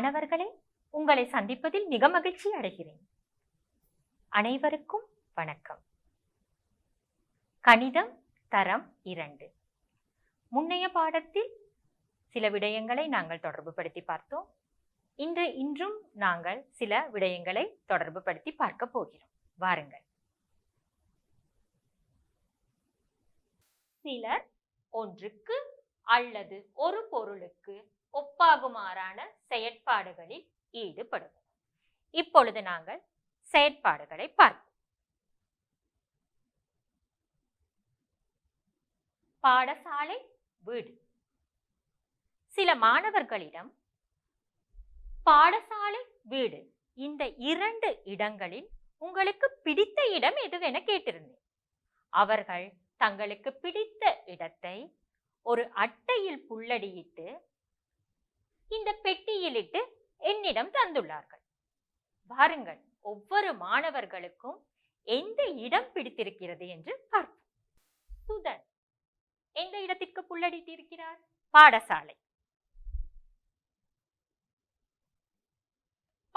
மாணவர்களே உங்களை சந்திப்பதில் மிக மகிழ்ச்சி அடைகிறேன். அனைவருக்கும் வணக்கம். கணிதம் தரம் இரண்டு. முன்னைய பாடத்தில் சில விடயங்களை நாங்கள் தொடர்பு படுத்தி பார்த்தோம். இன்று இன்றும் நாங்கள் சில விடயங்களை தொடர்பு படுத்தி பார்க்க போகிறோம். வாருங்கள். சிலர் ஒன்றுக்கு அல்லது ஒரு பொருளுக்கு ஒப்பாகுமாறான செயற்பாடுகளில் ஈடுபடுவோம். இப்பொழுது நாங்கள் செயற்பாடுகளை பார்ப்போம். பாடசாலை வீடு. சில மாணவர்களிடம் பாடசாலை வீடு இந்த இரண்டு இடங்களில் உங்களுக்கு பிடித்த இடம் எதுவென கேட்டிருந்தேன். அவர்கள் தங்களுக்கு பிடித்த இடத்தை ஒரு அட்டையில் புள்ளடியிட்டு இந்த பெட்டியிலிட்டு என்னிடம் தந்துள்ளார்கள். பாருங்கள் ஒவ்வொரு மாணவர்களுக்கும் எந்த இடம் பிடித்திருக்கிறது என்று பார்ப்போம். சுதன் எந்த இடத்திற்கு புள்ளடித்திருக்கிறார் பாடசாலை.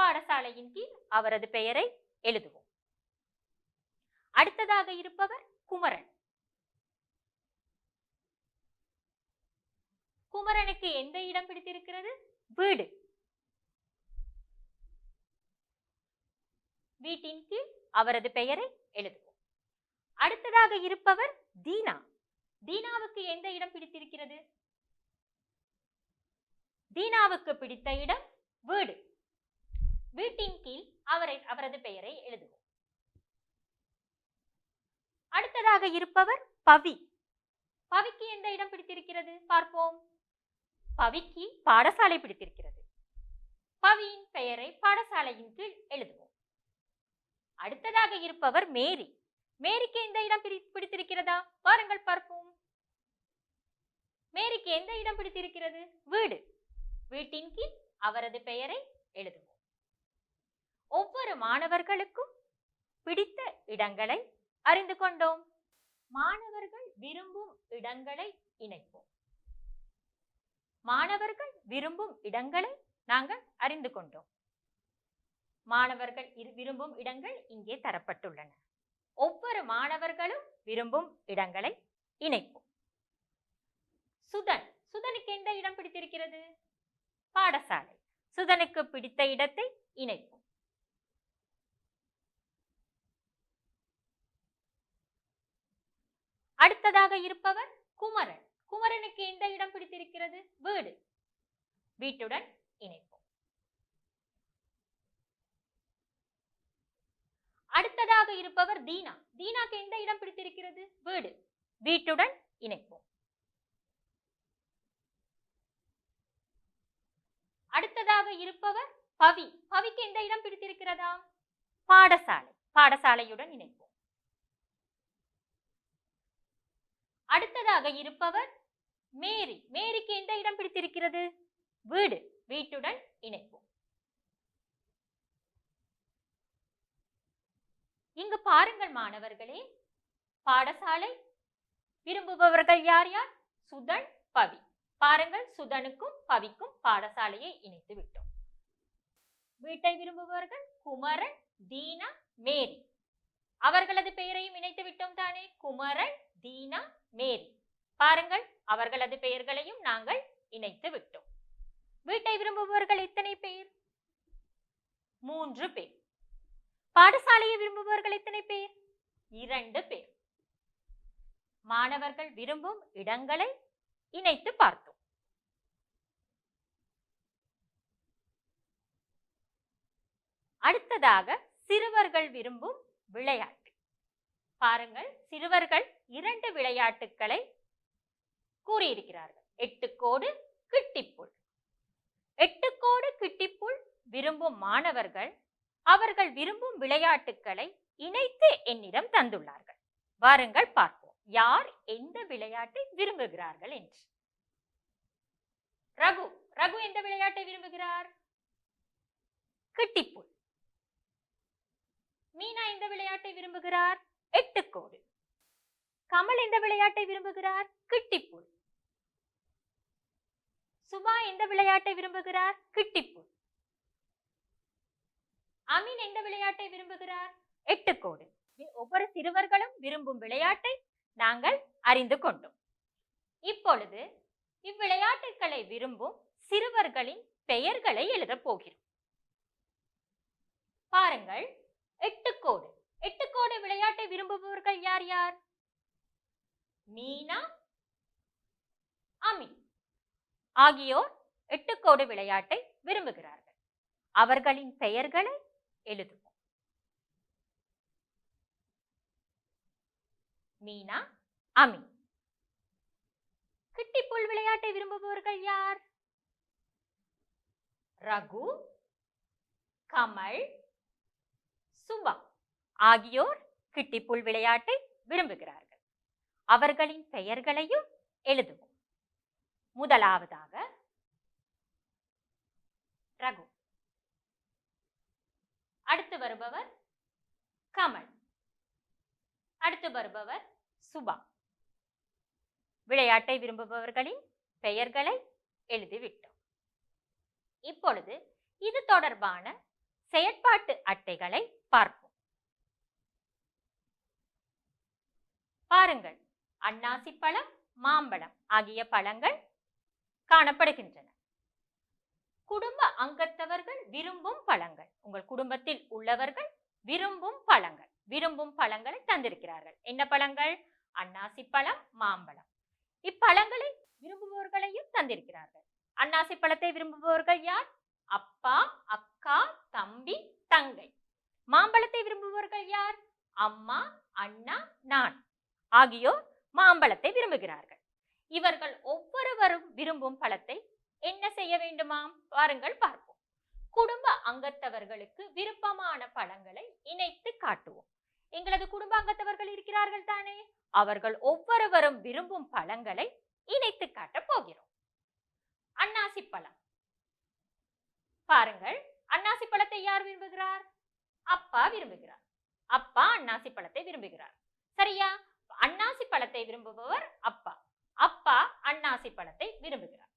பாடசாலையின் கீழ் அவரது பெயரை எழுதுவோம். அடுத்ததாக இருப்பவர் குமரன். குமரனுக்கு எந்த இடம் பிடித்திருக்கிறது? வீடு. வீட்டின் கீழ் அவரது பெயரை எழுதுவோம். அடுத்ததாக இருப்பவர் தீனா. தீனாவுக்கு எந்த இடம் பிடித்திருக்கிறது? தீனாவுக்கு பிடித்த இடம் வீடு. வீட்டின் கீழ் அவரை அவரது பெயரை எழுதுவோம். அடுத்ததாக இருப்பவர் பவி. பவிக்கு எந்த இடம் பிடித்திருக்கிறது? பார்ப்போம். பவிக்கு பாடசாலை பிடித்திருக்கிறது. பவியின் பெயரை பாடசாலையின் கீழ் எழுதுவோம். அடுத்ததாக இருப்பவர் மேரி. மேரிக்கு எந்த இடம் பிடி- பிடித்திருக்கிறதா? வாருங்கள் பார்ப்போம். மேரிக்கு எந்த இடம் பிடித்திருக்கிறது? வீடு. வீட்டின் கீழ் அவரது பெயரை எழுதுவோம். ஒவ்வொரு மாணவர்களுக்கும் பிடித்த இடங்களை அறிந்து கொண்டோம். மாணவர்கள் விரும்பும் இடங்களை இணைப்போம். மாணவர்கள் விரும்பும் இடங்களை நாங்கள் அறிந்து கொண்டோம். மாணவர்கள் இரு- விரும்பும் இடங்கள் இங்கே தரப்பட்டுள்ளன. ஒவ்வொரு மாணவர்களும் விரும்பும் இடங்களை இணைப்போம். சுதன் சுதனுக்கு எந்த இடம் பிடித்திருக்கிறது? பாடசாலை. சுதனுக்கு பிடித்த இடத்தை இணைப்போம். அடுத்ததாக இருப்பவர் குமரன். குமரனுக்கு எந்த இடம் பிடித்திருக்கிறது? வீடு. வீட்டுடன் இணைப்போம். அடுத்ததாக இருப்பவர் தீனா. தீனாக்கு எந்த இடம் பிடித்திருக்கிறது? வீடு. வீட்டுடன் இணைப்போம். அடுத்ததாக இருப்பவர் பவி. பவிக்கு எந்த இடம் பிடித்திருக்கிறதா? பாடசாலை. பாடசாலையுடன் இணைப்போம். அடுத்ததாக இருப்பவர் மேரி மேரிக்கு எந்த இடம் பிடித்திருக்கிறது? வீடு வீட்டுடன் இணைப்போம். இங்கு பாருங்கள் மாணவர்களே பாடசாலை விரும்புபவர்கள் யார் யார்? சுதன் பவி. பாருங்கள் சுதனுக்கும் பவிக்கும் பாடசாலையை இணைத்து விட்டோம். வீட்டை விரும்புபவர்கள் குமரன் தீனா மேரி. அவர்களது பெயரையும் இணைத்து விட்டோம் தானே? குமரன் தீனா மேரி. பாருங்கள் அவர்களது பெயர்களையும் நாங்கள் இணைத்து விட்டோம். வீட்டை விரும்புபவர்கள் எத்தனை பேர்? மூன்று பேர். பாடசாலையை விரும்புபவர்கள் எத்தனை பேர்? இரண்டு பேர். மாணவர்கள் விரும்பும் இடங்களை இணைத்து பார்த்தோம். அடுத்ததாக சிறுவர்கள் விரும்பும் விளையாட்டு. பாருங்கள் சிறுவர்கள் இரண்டு விளையாட்டுக்களை கூறியிருக்கிறார்கள் எட்டு கோடு கிட்டிப்புள். எட்டு கோடு கிட்டிப்புள் விரும்பும் மாணவர்கள் அவர்கள் விரும்பும் விளையாட்டுக்களை இணைத்து என்னிடம் தந்துள்ளார்கள். வாருங்கள் பார்ப்போம். யார் எந்த விளையாட்டை விரும்புகிறார்கள் என்று. ரகு. ரகு எந்த விளையாட்டை விரும்புகிறார்? கிட்டிப்புள். மீனா எந்த விளையாட்டை விரும்புகிறார்? எட்டுக்கோடு கமல் எந்த விளையாட்டை விரும்புகிறார்? கிட்டிப்புள். சுபா எந்த விளையாட்டை விரும்புகிறார்? கிட்டிப்பு. அமீன் எந்த விளையாட்டை விரும்புகிறார்? எட்டுக்கோடு. ஒவ்வொரு சிறுவர்களும் விரும்பும் விளையாட்டை நாங்கள் அறிந்து கொண்டோம். இப்பொழுது இவ்விளையாட்டுகளை விரும்பும் சிறுவர்களின் பெயர்களை எழுதப் போகிறோம். பாருங்கள். எட்டுக்கோடு. எட்டுக்கோடு விளையாட்டை விரும்புபவர்கள் யார் யார்? மீனா அமீன். ஆகியோர் எட்டுக்கோடு விளையாட்டை விரும்புகிறார்கள். அவர்களின் பெயர்களை எழுதுவோம். மீனா அமீன். கிட்டிப்புள் விளையாட்டை விரும்புபவர்கள் யார்? ரகு கமல் சுபா ஆகியோர் கிட்டிப்புள் விளையாட்டை விரும்புகிறார்கள். அவர்களின் பெயர்களையும் எழுதுவோம். முதலாவதாக ரகு. அடுத்து வருபவர் கமல். அடுத்து வருபவர் சுபா. விளையாட்டை விரும்புபவர்களின் பெயர்களை எழுதிவிட்டோம். இப்பொழுது இது தொடர்பான செயற்பாட்டு அட்டைகளை பார்ப்போம். பாருங்கள். அன்னாசி பழம் மாம்பழம் ஆகிய பழங்கள் காணப்படுகின்றன. குடும்ப அங்கத்தவர்கள் விரும்பும் பழங்கள். உங்கள் குடும்பத்தில் உள்ளவர்கள் விரும்பும் பழங்கள். விரும்பும் பழங்களை தந்திருக்கிறார்கள். என்ன பழங்கள்? அன்னாசி பழம் மாம்பழம். இப்பழங்களை விரும்புபவர்களையும் தந்திருக்கிறார்கள். அன்னாசி பழத்தை விரும்புபவர்கள் யார்? அப்பா அக்கா தம்பி தங்கை. மாம்பழத்தை விரும்புபவர்கள் யார்? அம்மா அண்ணா நான். ஆகியோர் மாம்பழத்தை விரும்புகிறார்கள். இவர்கள் ஒவ்வொருவரும் விரும்பும் பழத்தை என்ன செய்ய வேண்டுமாம்? பாருங்கள் பார்ப்போம். குடும்ப அங்கத்தவர்களுக்கு விருப்பமான பழங்களை இணைத்து காட்டுவோம். எங்களது குடும்ப அங்கத்தவர்கள் இருக்கிறார்கள் தானே? அவர்கள் ஒவ்வொருவரும் விரும்பும் பழங்களை இணைத்து காட்டப் போகிறோம். அன்னாசி பழம். பாருங்கள் அன்னாசி பழத்தை யார் விரும்புகிறார்? அப்பா விரும்புகிறார். அப்பா அன்னாசி பழத்தை விரும்புகிறார். சரியா? அன்னாசி பழத்தை விரும்புபவர் அப்பா. அப்பா அண்ணாசி பழத்தை விரும்புகிறார்.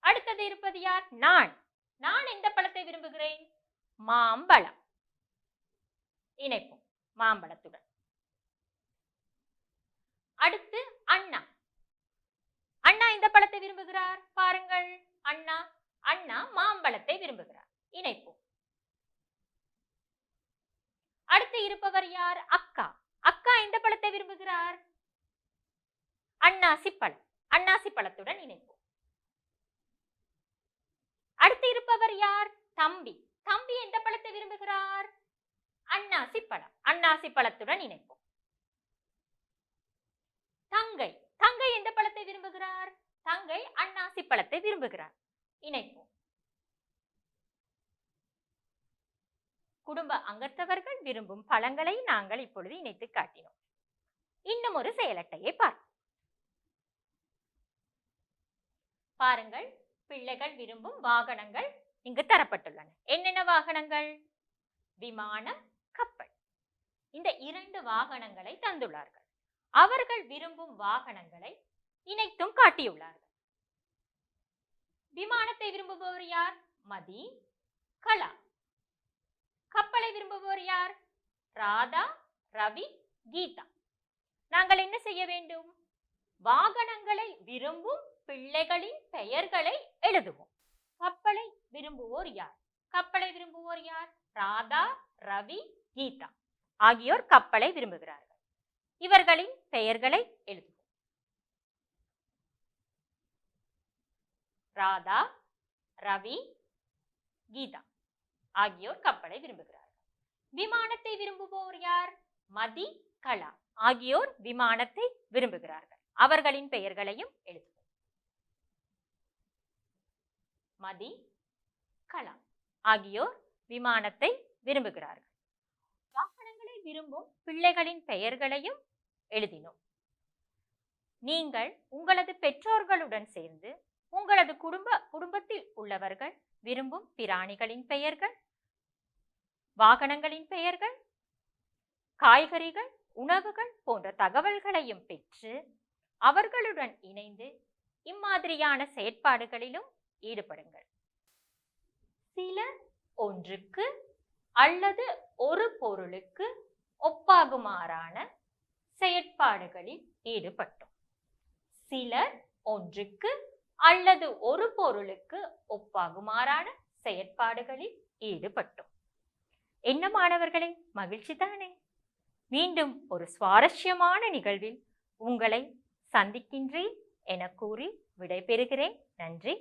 அடுத்தது இருப்பது யார்? நான். நான் எந்த பழத்தை விரும்புகிறேன்? மாம்பழம். இணைப்போம். மாம்பழத்துடன். அடுத்து அண்ணா. அண்ணா இந்த பழத்தை விரும்புகிறார்? பாருங்கள். அண்ணா. அண்ணா மாம்பழத்தை விரும்புகிறார். இணைப்போம். அடுத்து இருப்பவர் யார்? அக்கா. அக்கா எந்த பழத்தை விரும்புகிறார்? அன்னாசி பழம். அன்னாசி பழத்துடன் இணைப்போம். அடுத்து இருப்பவர் யார்? தம்பி. தம்பி எந்த பழத்தை விரும்புகிறார்? அன்னாசி பழம். அன்னாசி பழத்துடன் இணைப்போம். தங்கை. தங்கை எந்த பழத்தை விரும்புகிறார்? தங்கை அன்னாசி பழத்தை விரும்புகிறார். இணைப்போம். குடும்ப அங்கத்தவர்கள் விரும்பும் பழங்களை நாங்கள் இப்பொழுது இணைத்து காட்டினோம். இன்னும் ஒரு செயலட்டையை பார்ப்போம். பாருங்கள் பிள்ளைகள் விரும்பும் வாகனங்கள் இங்கு தரப்பட்டுள்ளன. என்னென்ன வாகனங்கள்? விமானம் கப்பல். இந்த இரண்டு வாகனங்களை தந்துள்ளார்கள். அவர்கள் விரும்பும் வாகனங்களை இணைத்தும் காட்டியுள்ளார்கள். விமானத்தை விரும்புபவர் யார்? மதி கலா. கப்பலை விரும்புவோர் யார்? ராதா ரவி கீதா. நாங்கள் என்ன செய்ய வேண்டும்? வாகனங்களை விரும்பும் பிள்ளைகளின் பெயர்களை எழுதுவோம். கப்பலை விரும்புவோர் யார்? கப்பலை விரும்புவோர் யார்? ராதா ரவி கீதா ஆகியோர் கப்பலை விரும்புகிறார்கள். இவர்களின் பெயர்களை எழுதுவோம். ராதா ரவி கீதா. ஆகியோர் கப்பலை விரும்புகிறார்கள். விமானத்தை விரும்புபவர் யார்? மதி கலா. ஆகியோர் விமானத்தை விரும்புகிறார்கள். அவர்களின் பெயர்களையும் எழுதுவோம். மதி கலா. ஆகியோர் விமானத்தை விரும்புகிறார்கள். வாகனங்களை விரும்பும் பிள்ளைகளின் பெயர்களையும் எழுதினோம். நீங்கள் உங்களது பெற்றோர்களுடன் சேர்ந்து உங்களது குடும்ப குடும்பத்தில் உள்ளவர்கள் விரும்பும் பிராணிகளின் பெயர்கள் வாகனங்களின் பெயர்கள் காய்கறிகள் உணவுகள் போன்ற தகவல்களையும் பெற்று அவர்களுடன் இணைந்து இம்மாதிரியான செயற்பாடுகளிலும் ஈடுபடுங்கள். சிலர் ஒன்றுக்கு அல்லது ஒரு பொருளுக்கு ஒப்பாகுமாறான செயற்பாடுகளில் ஈடுபட்டோம். சிலர் ஒன்றுக்கு அல்லது ஒரு பொருளுக்கு ஒப்பாகுமாறான செயற்பாடுகளில் ஈடுபட்டோம். என்ன மாணவர்களே மகிழ்ச்சி தானே? மீண்டும் ஒரு சுவாரஸ்யமான நிகழ்வில் உங்களை சந்திக்கின்றேன் என கூறி விடைபெறுகிறேன். நன்றி